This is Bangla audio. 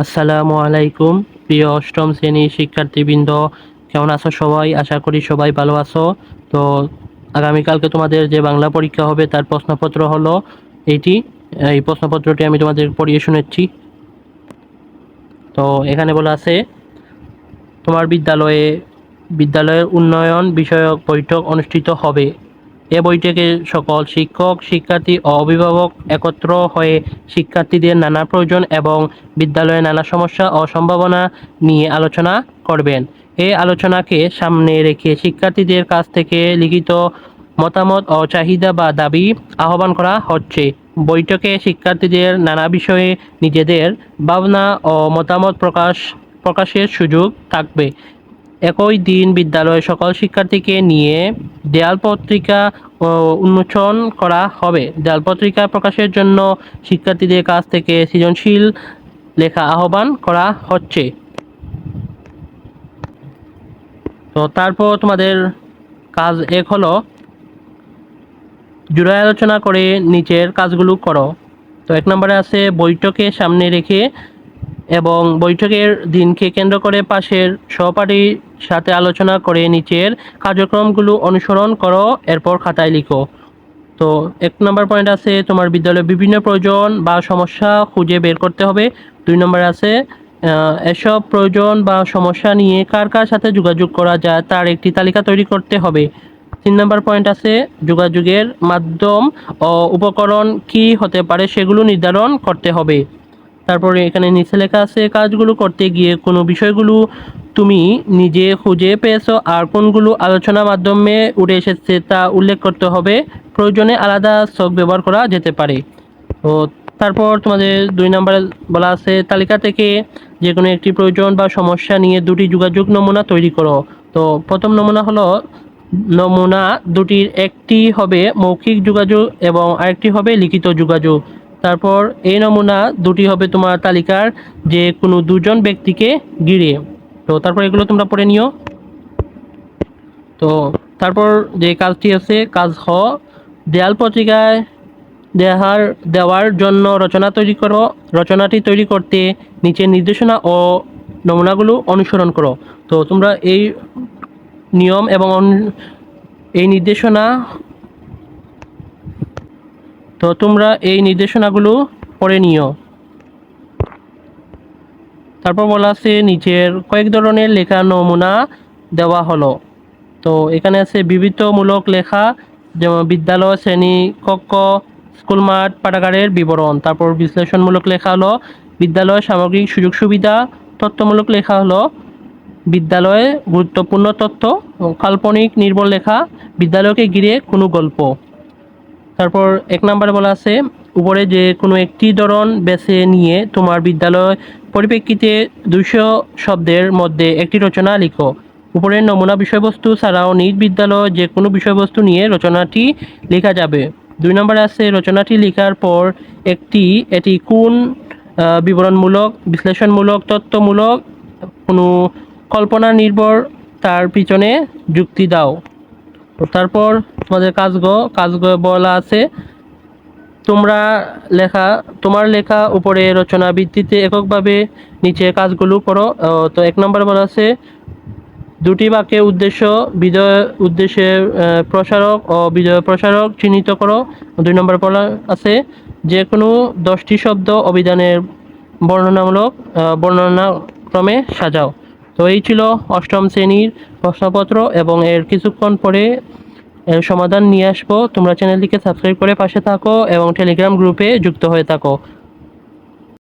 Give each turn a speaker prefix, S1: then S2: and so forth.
S1: আসসালামু আলাইকুম, প্রিয় অষ্টম শ্রেণির শিক্ষার্থীবৃন্দ, কেমন আছো সবাই? আশা করি সবাই ভালো আছো। তো আগামীকালকে তোমাদের যে বাংলা পরীক্ষা হবে, তার প্রশ্নপত্র হলো এইটি। এই প্রশ্নপত্রটি আমি তোমাদের পড়িয়ে শোনাচ্ছি তো এখানে বলা আছে, তোমার বিদ্যালয়ে বিদ্যালয়ের উন্নয়ন বিষয়ক বৈঠক অনুষ্ঠিত হবে। এ বৈঠকে সকল শিক্ষক, শিক্ষার্থী ও অভিভাবক একত্র হয়ে শিক্ষার্থীদের নানা প্রয়োজন এবং বিদ্যালয়ে নানা সমস্যা ও সম্ভাবনা নিয়ে আলোচনা করবেন। এই আলোচনাকে সামনে রেখে শিক্ষার্থীদের কাছ থেকে লিখিত মতামত ও চাহিদা বা দাবি আহ্বান করা হচ্ছে। বৈঠকে শিক্ষার্থীদের নানা বিষয়ে নিজেদের ভাবনা ও মতামত প্রকাশ, প্রকাশের সুযোগ থাকবে। একই দিন বিদ্যালয়ের সকল শিক্ষার্থীকে নিয়ে দেয়াল পত্রিকা উন্মোচন করা হবে। দেয়াল পত্রিকা প্রকাশের জন্য শিক্ষার্থীদের কাছ থেকে সৃজনশীল লেখা আহ্বান করা হচ্ছে। তো তারপর তোমাদের কাজ এক হলো জুড়াই আলোচনা করে নিচের কাজগুলো করো। তো এক নম্বরে আছে বৈঠকে সামনে রেখে এবং বৈঠকের দিনকে কেন্দ্র করে পাশের সহপাঠীর সাথে আলোচনা করে নিচের কার্যক্রমগুলো অনুসরণ করো, এরপর খাতায় লিখো। তো এক নম্বর পয়েন্ট আছে, তোমার বিদ্যালয়ে বিভিন্ন প্রয়োজন বা সমস্যা খুঁজে বের করতে হবে। দুই নম্বর আছে এসব প্রয়োজন বা সমস্যা নিয়ে কার কার সাথে যোগাযোগ করা যায় তার একটি তালিকা তৈরি করতে হবে। তিন নম্বর পয়েন্ট আছে, যোগাযোগের মাধ্যম ও উপকরণ কি হতে পারে সেগুলো নির্ধারণ করতে হবে। তারপরে এখানে নিচে লেখা আছে, কাজগুলো করতে গিয়ে কোনো বিষয়গুলো তুমি নিজে খুঁজে পেয়েছ আর কোনগুলো আলোচনার মাধ্যমে উঠে এসেছে তা উল্লেখ করতে হবে। প্রয়োজনে আলাদা ছক ব্যবহার করা যেতে পারে। তো তারপর তোমাদের দুই নম্বরে বলা আছে, তালিকা থেকে যে কোনো একটি প্রয়োজন বা সমস্যা নিয়ে দুটি যোগাযোগ নমুনা তৈরি করো। তো প্রথম নমুনা হলো, নমুনা দুটির একটি হবে মৌখিক যোগাযোগ এবং আরেকটি হবে লিখিত যোগাযোগ। তারপর এই নমুনা দুটি হবে তোমার তালিকার যে কোনো দুজন ব্যক্তিকে ঘিরে তো তারপর এগুলো তোমরা পড়ে নিও। তো তারপর যে কাজটি আছে, কাজ হ। দেয়াল পত্রিকায় দেহার, দেওয়ার জন্য রচনা তৈরি করো। রচনাটি তৈরি করতে নিচের নির্দেশনা ও নমুনাগুলো অনুসরণ করো। তো তোমরা এই নিয়ম এবং এই নির্দেশনা তো তোমরা এই নির্দেশনাগুলো পড়ে নিও। তারপর বলা আছে, নিচের কয়েক ধরনের লেখা নমুনা দেওয়া হলো। তো এখানে আছে বিবৃতমূলক লেখা, যেমন বিদ্যালয়, শ্রেণি, কক্ষ স্কুল মাঠ পাঠাগারের বিবরণ। তারপর বিশ্লেষণমূলক লেখা হলো বিদ্যালয়, সামগ্রিক সুযোগ সুবিধা। তথ্যমূলক লেখা হলো বিদ্যালয়ে গুরুত্বপূর্ণ তথ্য কাল্পনিক নির্ভর লেখা। বিদ্যালয়কে ঘিরে কোনো গল্প। তারপর এক নম্বরে বলা আছে, উপরে যে কোনো একটি ধরন বেছে নিয়ে তোমার বিদ্যালয় পরিপ্রেক্ষিতে দুইশো শব্দের মধ্যে একটি রচনা লিখো। উপরের নমুনা বিষয়বস্তু ছাড়াও নিজ বিদ্যালয় যে কোনো বিষয়বস্তু নিয়ে রচনাটি লেখা যাবে। দুই নম্বরে আছে, রচনাটি লেখার পর একটি, এটি কোন বিবরণমূলক, বিশ্লেষণমূলক তত্ত্বমূলক কোনো কল্পনা নির্ভর, তার পিছনে যুক্তি দাও। তারপর তোমাদের কাজগ কাজগ বলা আছে, তোমরা লেখা, তোমার লেখা উপরে রচনা ভিত্তিতে এককভাবে নিচে কাজগুলো করো। তো এক নম্বর বলা আছে, দুটি বাক্যে উদ্দেশ্য, বিজয়, উদ্দেশ্যে প্রসারক ও বিজয় প্রসারক চিহ্নিত করো। দুই নম্বর বলা আছে যে কোনো দশটি শব্দ অভিধানের বর্ণনামূলক বর্ণনা ক্রমে সাজাও। তো এই ছিল অষ্টম শ্রেণির প্রশ্নপত্র এবং এর কিছুক্ষণ পরে এর সমাধান নিয়ে আসব। তোমরা চ্যানেলটিকে সাবস্ক্রাইব করে পাশে থাকো এবং টেলিগ্রাম গ্রুপে যুক্ত হয়ে থাকো।